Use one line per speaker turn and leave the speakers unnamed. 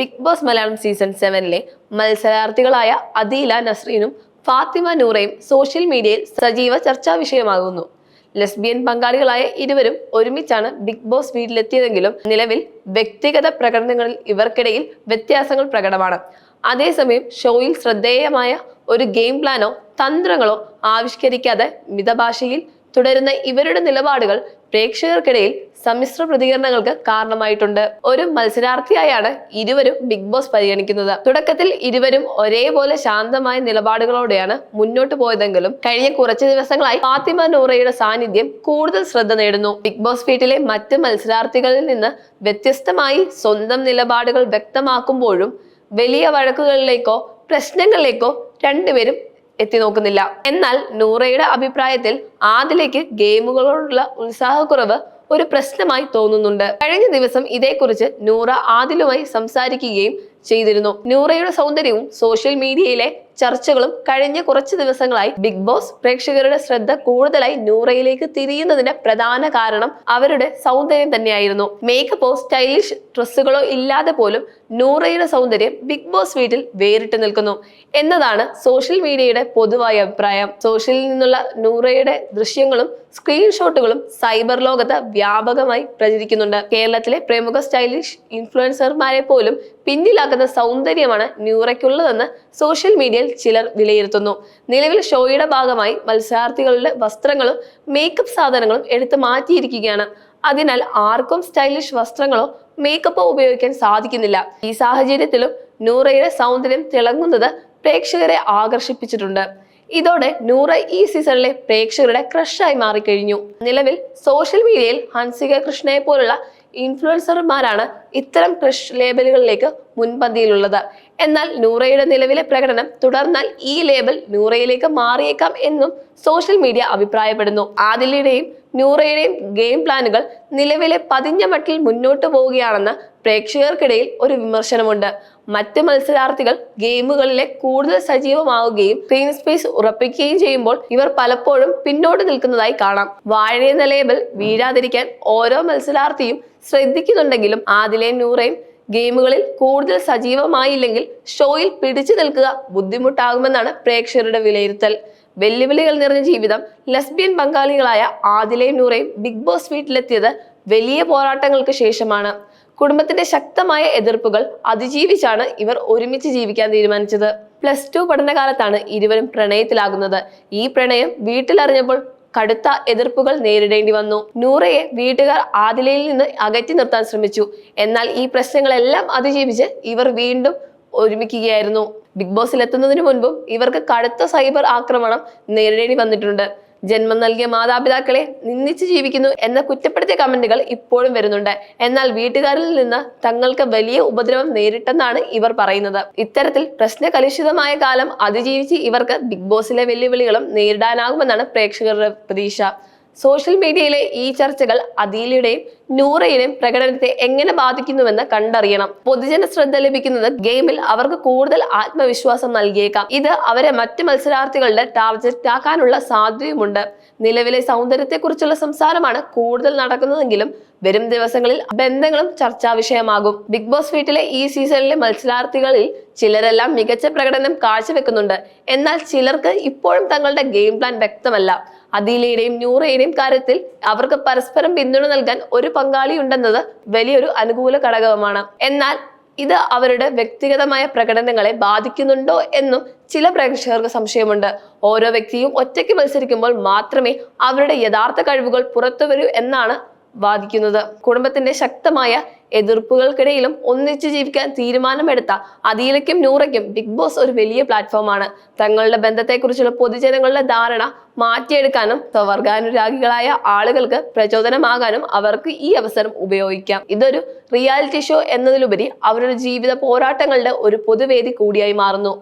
Big Boss Malayalam season സെവനിലെ മത്സരാർത്ഥികളായ അദീല നസ്രീനും ഫാത്തിമ നൂറയും സോഷ്യൽ മീഡിയയിൽ സജീവ ചർച്ചാ വിഷയമാകുന്നു. ലെസ്ബിയൻ പങ്കാളികളായ ഇരുവരും ഒരുമിച്ചാണ് ബിഗ് ബോസ് വീട്ടിലെത്തിയതെങ്കിലും നിലവിൽ വ്യക്തിഗത പ്രകടനങ്ങളിൽ ഇവർക്കിടയിൽ വ്യത്യാസങ്ങൾ പ്രകടമാണ്. അതേസമയം ഷോയിൽ ശ്രദ്ധേയമായ ഒരു ഗെയിം പ്ലാനോ തന്ത്രങ്ങളോ ആവിഷ്കരിക്കാതെ മിതഭാഷയിൽ തുടരുന്ന ഇവരുടെ നിലപാടുകൾ പ്രേക്ഷകർക്കിടയിൽ സമ്മിശ്ര പ്രതികരണങ്ങൾക്ക് കാരണമായിട്ടുണ്ട്. ഒരു മത്സരാർത്ഥിയായാണ് ഇരുവരും ബിഗ് ബോസ് പരിഗണിക്കുന്നത്. തുടക്കത്തിൽ ഇരുവരും ഒരേപോലെ ശാന്തമായ നിലപാടുകളോടെയാണ് മുന്നോട്ട് പോയതെങ്കിലും കഴിഞ്ഞ കുറച്ച് ദിവസങ്ങളായി ഫാത്തിമ നൂറയുടെ സാന്നിധ്യം കൂടുതൽ ശ്രദ്ധ നേടുന്നു. ബിഗ് ബോസ് വീട്ടിലെ മറ്റ് മത്സരാർത്ഥികളിൽ നിന്ന് വ്യത്യസ്തമായി സ്വന്തം നിലപാടുകൾ വ്യക്തമാക്കുമ്പോഴും വലിയ വഴക്കുകളിലേക്കോ പ്രശ്നങ്ങളിലേക്കോ രണ്ടുപേരും എത്തി നോക്കുന്നില്ല എന്നാൽ നൂറയുടെ അഭിപ്രായത്തിൽ ആദിലേക്ക് ഗെയിമുകളോടുള്ള ഉത്സാഹക്കുറവ് ഒരു പ്രശ്നമായി തോന്നുന്നുണ്ട്. കഴിഞ്ഞ ദിവസം ഇതേക്കുറിച്ച് നൂറ ആദിലുമായി സംസാരിക്കുകയും ചെയ്തിരുന്നു. നൂറയുടെ സൗന്ദര്യവും സോഷ്യൽ മീഡിയയിലെ ചർച്ചകളും കഴിഞ്ഞ കുറച്ച് ദിവസങ്ങളായി ബിഗ് ബോസ് പ്രേക്ഷകരുടെ ശ്രദ്ധ കൂടുതലായി നൂറയിലേക്ക് തിരിയുന്നതിന്റെ പ്രധാന കാരണം അവരുടെ സൗന്ദര്യം തന്നെയായിരുന്നു. മേക്കപ്പോ സ്റ്റൈലിഷ് ഡ്രസ്സുകളോ ഇല്ലാതെ പോലും നൂറയുടെ സൗന്ദര്യം ബിഗ് ബോസ് വീട്ടിൽ വേറിട്ട് നിൽക്കുന്നു. എന്നതാണ് സോഷ്യൽ മീഡിയയുടെ പൊതുവായ അഭിപ്രായം. സോഷ്യലിൽ നിന്നുള്ള നൂറയുടെ ദൃശ്യങ്ങളും സ്ക്രീൻഷോട്ടുകളും സൈബർ ലോകത്ത് വ്യാപകമായി പ്രചരിക്കുന്നുണ്ട്. കേരളത്തിലെ പ്രമുഖ സ്റ്റൈലിഷ് ഇൻഫ്ലുവൻസർമാരെ പോലും പിന്നിലാക്കുന്ന സൗന്ദര്യമാണ് ന്യൂറയ്ക്കുള്ളതെന്ന് സോഷ്യൽ മീഡിയയിൽ ചിലർ വിലയിരുത്തുന്നു. നിലവിൽ ഷോയുടെ ഭാഗമായി മത്സരാർത്ഥികളുടെ വസ്ത്രങ്ങളും മേക്കപ്പ് സാധനങ്ങളും എടുത്തു മാറ്റിയിരിക്കുകയാണ്. അതിനാൽ ആർക്കും സ്റ്റൈലിഷ് വസ്ത്രങ്ങളോ മേക്കപ്പോ ഉപയോഗിക്കാൻ സാധിക്കുന്നില്ല. ഈ സാഹചര്യത്തിലും നൂറയുടെ സൗന്ദര്യം തിളങ്ങുന്നത് പ്രേക്ഷകരെ ആകർഷിപ്പിച്ചിട്ടുണ്ട്. ഇതോടെ നൂറ ഈ സീസണിലെ പ്രേക്ഷകരുടെ ക്രഷായി മാറിക്കഴിഞ്ഞു. നിലവിൽ സോഷ്യൽ മീഡിയയിൽ ഹൻസിക കൃഷ്ണയെ പോലുള്ള ഇൻഫ്ലുവൻസർമാരാണ് ഇത്തരം ക്രഷ് ലേബലുകളിലേക്ക് മുൻപന്തിയിലുള്ളത്. എന്നാൽ നൂറയുടെ നിലവിലെ പ്രകടനം തുടർന്നാൽ ഈ ലേബൽ നൂറയിലേക്ക് മാറിയേക്കാം എന്നും സോഷ്യൽ മീഡിയ അഭിപ്രായപ്പെടുന്നു. ആദിലയുടെയും നൂറയുടെയും ഗെയിം പ്ലാനുകൾ നിലവിലെ പതിഞ്ഞ മട്ടിൽ മുന്നോട്ട് പോവുകയാണെന്ന് പ്രേക്ഷകർക്കിടയിൽ ഒരു വിമർശനമുണ്ട്. മറ്റ് മത്സരാർത്ഥികൾ ഗെയിമുകളിലെ കൂടുതൽ സജീവമാവുകയും സ്ക്രീൻ സ്പേസ് ഉറപ്പിക്കുകയും ചെയ്യുമ്പോൾ ഇവർ പലപ്പോഴും പിന്നോട്ട് നിൽക്കുന്നതായി കാണാം. വാഴയെന്ന ലേബൽ വീഴാതിരിക്കാൻ ഓരോ മത്സരാർത്ഥിയും ശ്രദ്ധിക്കുന്നുണ്ടെങ്കിലും ആദിലെ നൂറയും ഗെയിമുകളിൽ കൂടുതൽ സജീവമായില്ലെങ്കിൽ ഷോയിൽ പിടിച്ചു നിൽക്കുക ബുദ്ധിമുട്ടാകുമെന്നാണ് പ്രേക്ഷകരുടെ വിലയിരുത്തൽ. വെല്ലുവിളികൾ നിറഞ്ഞ ജീവിതം ലസ്ബിയൻ പങ്കാളികളായ ആദിലയും നൂറയും ബിഗ് ബോസ് വീട്ടിലെത്തിയത് വലിയ പോരാട്ടങ്ങൾക്ക് ശേഷമാണ്. കുടുംബത്തിന്റെ ശക്തമായ എതിർപ്പുകൾ അതിജീവിച്ചാണ് ഇവർ ഒരുമിച്ച് ജീവിക്കാൻ തീരുമാനിച്ചത്. പ്ലസ് ടു പഠനകാലത്താണ് ഇരുവരും പ്രണയത്തിലാകുന്നത്. ഈ പ്രണയം വീട്ടിലറിഞ്ഞപ്പോൾ കടുത്ത എതിർപ്പുകൾ നേരിടേണ്ടി വന്നു. നൂറയെ വീട്ടുകാർ ആദിലയിൽ നിന്ന് അകറ്റി നിർത്താൻ ശ്രമിച്ചു. എന്നാൽ ഈ പ്രശ്നങ്ങളെല്ലാം അതിജീവിച്ച് ഇവർ വീണ്ടും ഒരുമിക്കുകയായിരുന്നു. ബിഗ് ബോസിൽ എത്തുന്നതിന് മുൻപും ഇവർക്ക് കടുത്ത സൈബർ ആക്രമണം നേരിടേണ്ടി വന്നിട്ടുണ്ട്. ജന്മം നൽകിയ മാതാപിതാക്കളെ നിന്ദിച്ച് ജീവിക്കുന്നു എന്ന കുറ്റപ്പെടുത്തിയ കമന്റുകൾ ഇപ്പോഴും വരുന്നുണ്ട്. എന്നാൽ വീട്ടുകാരിൽ നിന്ന് തങ്ങൾക്ക് വലിയ ഉപദ്രവം നേരിട്ടെന്നാണ് ഇവർ പറയുന്നത്. ഇത്തരത്തിൽ പ്രശ്നകലുഷിതമായ കാലം അതിജീവിച്ച് ഇവർക്ക് ബിഗ് ബോസിലെ വെല്ലുവിളികളും നേരിടാനാകുമെന്നാണ് പ്രേക്ഷകരുടെ പ്രതീക്ഷ. സോഷ്യൽ മീഡിയയിലെ ഈ ചർച്ചകൾ അദീലയുടെയും നൂറയുടെയും പ്രകടനത്തെ എങ്ങനെ ബാധിക്കുന്നുവെന്ന് കണ്ടറിയണം. പൊതുജന ശ്രദ്ധ ലഭിക്കുന്നത് ഗെയിമിൽ അവർക്ക് കൂടുതൽ ആത്മവിശ്വാസം നൽകിയേക്കാം. ഇത് അവരെ മറ്റ് മത്സരാർത്ഥികളുടെ ടാർഗറ്റ് ആക്കാനുള്ള സാധ്യതയുമുണ്ട്. നിലവിലെ സൗന്ദര്യത്തെക്കുറിച്ചുള്ള സംസാരമാണ് കൂടുതൽ നടക്കുന്നതെങ്കിലും വരും ദിവസങ്ങളിൽ ബന്ധങ്ങളും ചർച്ചാ വിഷയമാകും. ബിഗ് ബോസ് വീട്ടിലെ ഈ സീസണിലെ മത്സരാർത്ഥികളിൽ ചിലരെല്ലാം മികച്ച പ്രകടനം കാഴ്ചവെക്കുന്നുണ്ട്. എന്നാൽ ചിലർക്ക് ഇപ്പോഴും തങ്ങളുടെ ഗെയിം പ്ലാൻ വ്യക്തമല്ല. അദീലയുടെയും നൂറയുടെയും കാര്യത്തിൽ അവർക്ക് പരസ്പരം പിന്തുണ നൽകാൻ ഒരു പങ്കാളി ഉണ്ടെന്നത് വലിയൊരു അനുകൂല ഘടകമാണ്. എന്നാൽ ഇത് അവരുടെ വ്യക്തിഗതമായ പ്രകടനങ്ങളെ ബാധിക്കുന്നുണ്ടോ എന്നും ചില പ്രേക്ഷകർക്ക് സംശയമുണ്ട്. ഓരോ വ്യക്തിയും ഒറ്റയ്ക്ക് മത്സരിക്കുമ്പോൾ മാത്രമേ അവരുടെ യഥാർത്ഥ കഴിവുകൾ പുറത്തു വരൂ എന്നാണ് വാദിക്കുന്നത് കുടുംബത്തിന്റെ ശക്തമായ എതിർപ്പുകൾക്കിടയിലും ഒന്നിച്ചു ജീവിക്കാൻ തീരുമാനമെടുത്ത അദീലയ്ക്കും നൂറയ്ക്കും ബിഗ് ബോസ് ഒരു വലിയ പ്ലാറ്റ്ഫോമാണ്. തങ്ങളുടെ ബന്ധത്തെക്കുറിച്ചുള്ള പൊതുജനങ്ങളുടെ ധാരണ മാറ്റിയെടുക്കാനും സ്വവർഗാനുരാഗികളായ ആളുകൾക്ക് പ്രചോദനമാകാനും അവർക്ക് ഈ അവസരം ഉപയോഗിക്കാം. ഇതൊരു റിയാലിറ്റി ഷോ എന്നതിലുപരി അവരുടെ ജീവിത പോരാട്ടങ്ങളുടെ ഒരു പൊതുവേദി കൂടിയായി മാറുന്നു.